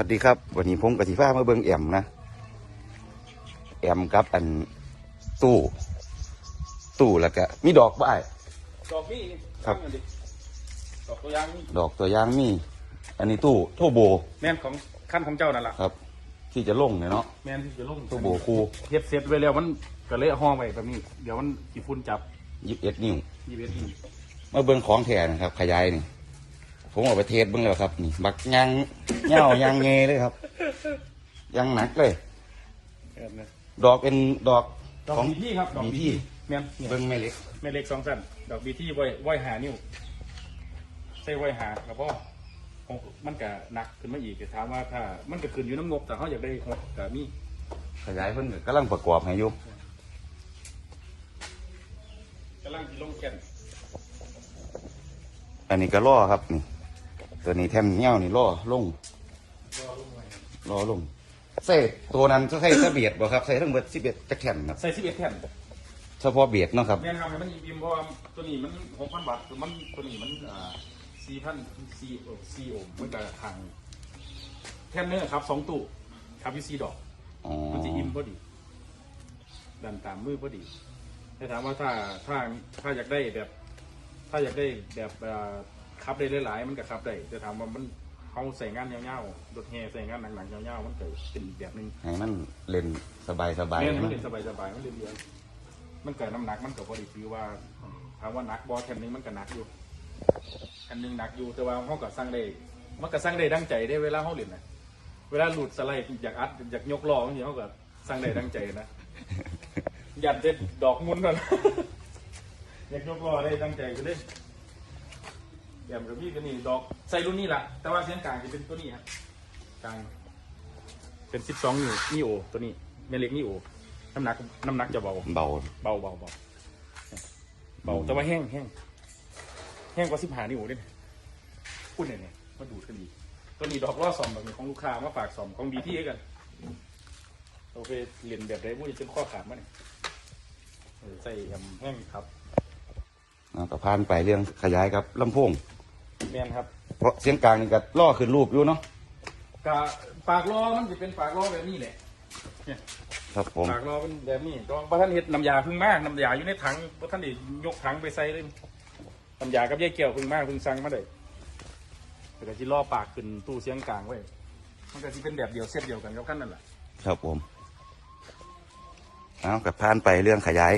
วัสดีครับ วันนี้ผมกับสีฟ้ามาเบิ่งแอมนะแอมกับอันตู้ ตู้แล้วก็มีดอกบ่ายดอกนี่ครับตั้งอันดิดอกตัวอยางนี่ดอกตัวยางมี อันนี้ตู้โทโบ แม่นของขั้นของเจ้านั่นแหละครับ ที่จะลงเนี่ยเนาะแม่นที่จะลงโทโบคูเฮ็ดเสร็จไว้แล้วมันก็เละห้องไว้แบบนี้ เดี๋ยวมันกี่ฝุ่นจับยิบเอ็ดนิ้วยี่เวทีมาเบิ่งของแท้นะครับ ขยายนี่ ผมเอาไปเทสเบิ่งแล้วครับนี่บักยางเง่ายางเงเลยครับยางหนักเลยแบบนี้ดอกเป็นดอกดอกของบีที่ครับดอกบีบีที่ที่แม่นเนี่ยเบิ่งแม่เล็กแม่เล็กสองสั้นดอกบีที่ไว้ไว้หานิ้วใส่ไว้หาแล้วก็ของมันก็หนักขึ้นมาอีกแต่ถามว่าถ้า มันก็ขึ้นอยู่น้ำงบแต่เขาอยากได้หกแต่มีขยายเพิ่นก็กำลังประกอบให้อยู่กำลังสิลงแก่นอันนี้ก็ล่อครับนี่ ตัวนี้แทมเงี้ยวนี่ล่อลงรอลงไว้ล่อลงใส่ตัวนั้นใส่เสเบียดบ่ครับใส่ทั้งเบิดสิบเอ็ดจักแผ่นครับใส่สิบเอ็ดแผ่นเฉพาะเบียดเนาะครับแม่นครับให้มันอิ่มๆเพราะว่าตัวนี้มันหกพันบาทคือมันตัวนี้มันอ่าสี่พันสี่สี่โอห์มมันก็ทางแท่นเนอร์ครับสองตู้ครับอยู่สี่ดอกอ๋อมันจะอิ่มพอดีดันตามมือพอดีแต่ถามว่าถ้าถ้าถ้าอยากได้แบบ ถ้าอยากได้แบบเอ่อ ขับได้หลายๆมันก็ขับได้แต่ถามว่ามันเขาใส่งานยาวๆรถแห่ใส่งานหนักๆยาวๆมันก็เป็นอีกแบบหนึงให้มันเล่นสบายสบายแม่นๆมันนะเล่นสบายๆมันเรียนๆมันเกิดน้ำหนักมันก็พอดีคือว่าถามว่าหนักบอแทนนึงมันก็หนักอยู่อันหนึงหนักอยู่แต่ว่าเขาก็สร้างได้มันก็สร้างได้ดังใจได้เวลาเขาเล่นนะเวลาหลุดสไลด์อยากอัดอยากยกล้อบางทีเขาก็สร้างได้ดังใจนะยันเด็ดดอกมุนก่อน อยากยกล้อได้ดังใจก็ได้ แบบกับพี่ก็นี่ดอกใส่รุ่นนี้แหละแต่ว่าเสียงกลางจะเป็นตัวนี้ครับกลาง เป็นสิบสองนิ้วนี่โอตัวนี้เมเล็กนี่โอน้ำหนักน้ำหนักจะเบาเบาเบาเบาเบาเบาแต่ว่าแห้งแห้งแห้งกว่าสิบหานิ้วด้วยพูดเนี่ยเนี่ยมาดูดกันดีตัวนี้ดอกล่อสอมแบบนี้ของลูกค้ามาฝากสอมของดีที่กันโอเคเรียนแบบได้พูดจนข้อขาดมาเนี่ยเออใส่ยำแห้งครับอ่าก็ผ่านไปเรื่องขยายครับลำโพง แมนครับเพราะเสียงกลางนี่ก็ล่อขึ้นรูปอยู่เนาะกะปากล้อมันจะเป็นปากล้อแบบนี้แหละเนี่ยครับผมปากล้อเป็นแบบนี้ต้องพระท่านเห็ดน้ำยาพึ่งมากน้ำยาอยู่ในถังพระท่านได้ยกถังไปใส่เลยน้ำยากับยายเกี่ยวพึ่งมากพึ่งสั่งมาเลยแต่ก็ที่ล่อปากขึ้นตู้เสียงกลางไว้มันก็จะเป็นแบบเดียวเซตเดียวกันกับขั้นนั่นแหละครับผมเอากับผ่านไปเรื่องขยาย